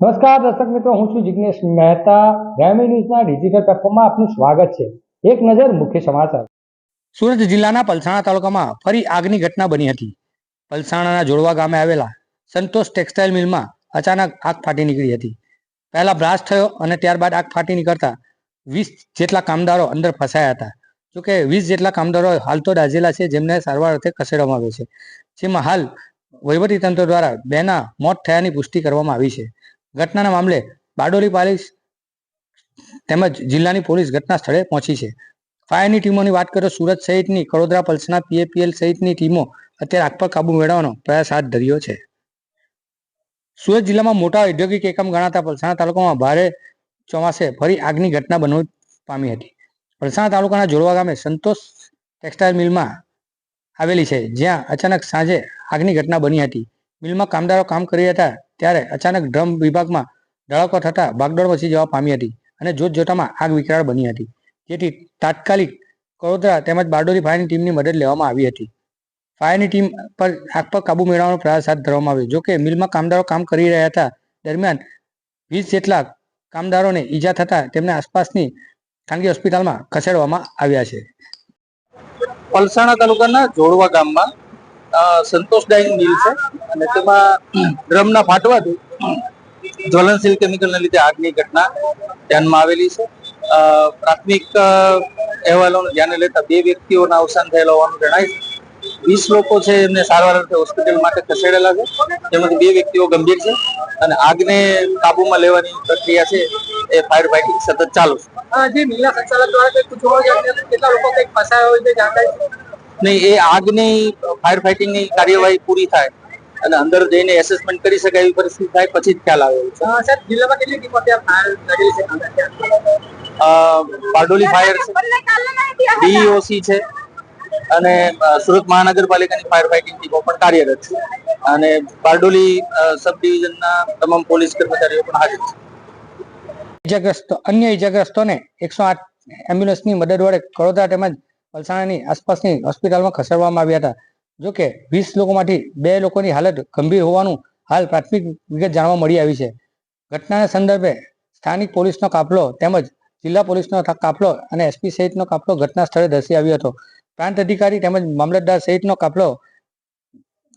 નમસ્કાર, દર્શક મિત્રો, હું છું જિગ્નેશ મહેતા. ગ્રામી ન્યૂઝના ડિજિટલ પ્લેટફોર્મમાં આપનું સ્વાગત છે. એક નજર મુખ્ય સમાચાર. સુરત જિલ્લાના પલસાણા તાલુકામાં ફરી આગની ઘટના બની હતી. પલસાણાના જોડવા ગામે આવેલા સંતોષ ટેક્સટાઇલ મિલમાં અચાનક આગ ફાટી નીકળી હતી. પહેલા બ્લાસ્ટ થયો અને ત્યારબાદ આગ ફાટી નીકળતા વીસ જેટલા કામદારો અંદર ફસાયા હતા. જોકે વીસ જેટલા કામદારો હાલ તો દાઝેલા છે, જેમને સારવાર અર્થે ખસેડવામાં આવ્યો છે. જેમાં હાલ વહીવટીતંત્ર દ્વારા બેના મોત થયાની પુષ્ટિ કરવામાં આવી છે. ઘટનાના મામલે બારડોલી પોલીસ તેમજ જિલ્લાની પોલીસ ઘટના સ્થળે પહોંચી છે. ફાયરની ટીમોની વાત કરો, સુરત સહિતની કડોદરા પલ્સના, પીએપીએલ સહિતની ટીમો અત્યારે આગ પર કાબુ મેળવવાનો પ્રયાસ હાથ ધર્યો છે. સુરત જિલ્લામાં મોટા ઔદ્યોગિક એકમ ગણાતા પલસાણા તાલુકામાં ભારે ચોમાસે ફરી આગની ઘટના બનવા પામી હતી. પલસાણા તાલુકાના જોડવા ગામે સંતોષ ટેક્સટાઇલ મિલમાં આવેલી છે, જ્યાં અચાનક સાંજે આગની ઘટના બની હતી. મિલમાં કામદારો કામ કરી હતા. ત્યારે અચાનક ડ્રમ વિભાગમાં ધડાકો થતા ભાગદોડ મચી જવા પામી હતી અને જોતજોતામાં આગ વિકરાળ બની હતી. જેથી તાત્કાલિક કડોદરા તેમજ બારડોલી ફાયરની ટીમની મદદ લેવામાં આવી હતી. ફાયરની ટીમ પર આગ પર કાબુ મેળવવાનો પ્રયાસ હાથ ધરવામાં આવ્યો. જોકે મિલમાં કામદારો કામ કરી રહ્યા હતા દરમિયાન વીસ જેટલા કામદારોને ઈજા થતા તેમને આસપાસની ખાનગી હોસ્પિટલમાં ખસેડવામાં આવ્યા છે. પલસાણા તાલુકાના જોડવા ગામમાં સંતોષ ડાઇંગ મિલ છે. અને તેમાં ડ્રમના ફાટવાથી જ્વલનશીલ કેમિકલને લીધે આગની ઘટના ધ્યાનમાં આવેલી છે. પ્રાથમિક અહેવાલોને ધ્યાને લેતા બે વ્યક્તિઓના અવસાન થયેલા હોવાનું જણાય છે. વીસ લોકો છે એમને સારવાર અર્થે હોસ્પિટલ માટે ખસેડેલા છે. તેમાંથી બે વ્યક્તિઓ ગંભીર છે. અને આગને કાબુમાં લેવાની પ્રક્રિયા છે એ ફાયર ફાઇટિંગ સતત ચાલુ છે. જે મિલના સંચાલક દ્વારા કંઈક પૂછવામાં કેટલા લોકો કંઈક ફસાયા હોય તે? નહીં એ આગની ફાયર ફાઇટિંગની કાર્યવાહી પૂરી થાય અને અંદર જઈને એસેસમેન્ટ કરી શકાય એવી પરિસ્થિતિ થાય પછી જ ખ્યાલ આવે છે. અ, સાહેબ જિલ્લામાં કેટલી ટીમો ત્યાં ફાયર લગેલી છે? બારડોલી ફાયર છે ડીઈઓસી છે અને સુરત મહાનગરપાલિકાની ફાયર ફાઇટિંગ ટીમો પણ કાર્યરત છે. અને બારડોલી સબ ડિવિઝનના તમામ પોલીસ કર્મચારીઓ પણ હાજર છે. ઈજાગ્રસ્તો અન્ય ઇજાગ્રસ્તોને એકસો આઠ એમ્બ્યુલન્સની મદદ વડે કડોદરા તેમજ વલસાડની આસપાસની હોસ્પિટલમાં ખસેડવામાં આવ્યા હતા. જોકે વીસ લોકોમાંથી બે લોકોની હાલત ગંભીર હોવાનું હાલ પ્રાથમિક વિગત જાણવા મળી આવી છે. ઘટનાના સંદર્ભે સ્થાનિક પોલીસનો કાફલો તેમજ જિલ્લા પોલીસનો કાફલો અને એસપી સહિતનો કાફલો ઘટના સ્થળે ધસી આવ્યો હતો. પ્રાંત અધિકારી તેમજ મામલતદાર સહિતનો કાફલો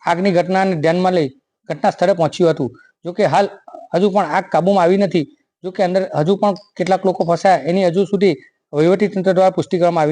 આગની ઘટનાને ધ્યાનમાં લઈ ઘટના સ્થળે પહોંચ્યું હતું. જોકે હાલ હજુ પણ આગ કાબુમાં આવી નથી. જો કે અંદર હજુ પણ કેટલાક લોકો ફસાયા. એની હજુ સુધી વહીવટી તંત્ર દ્વારા પુષ્ટિ કરવામાં આવી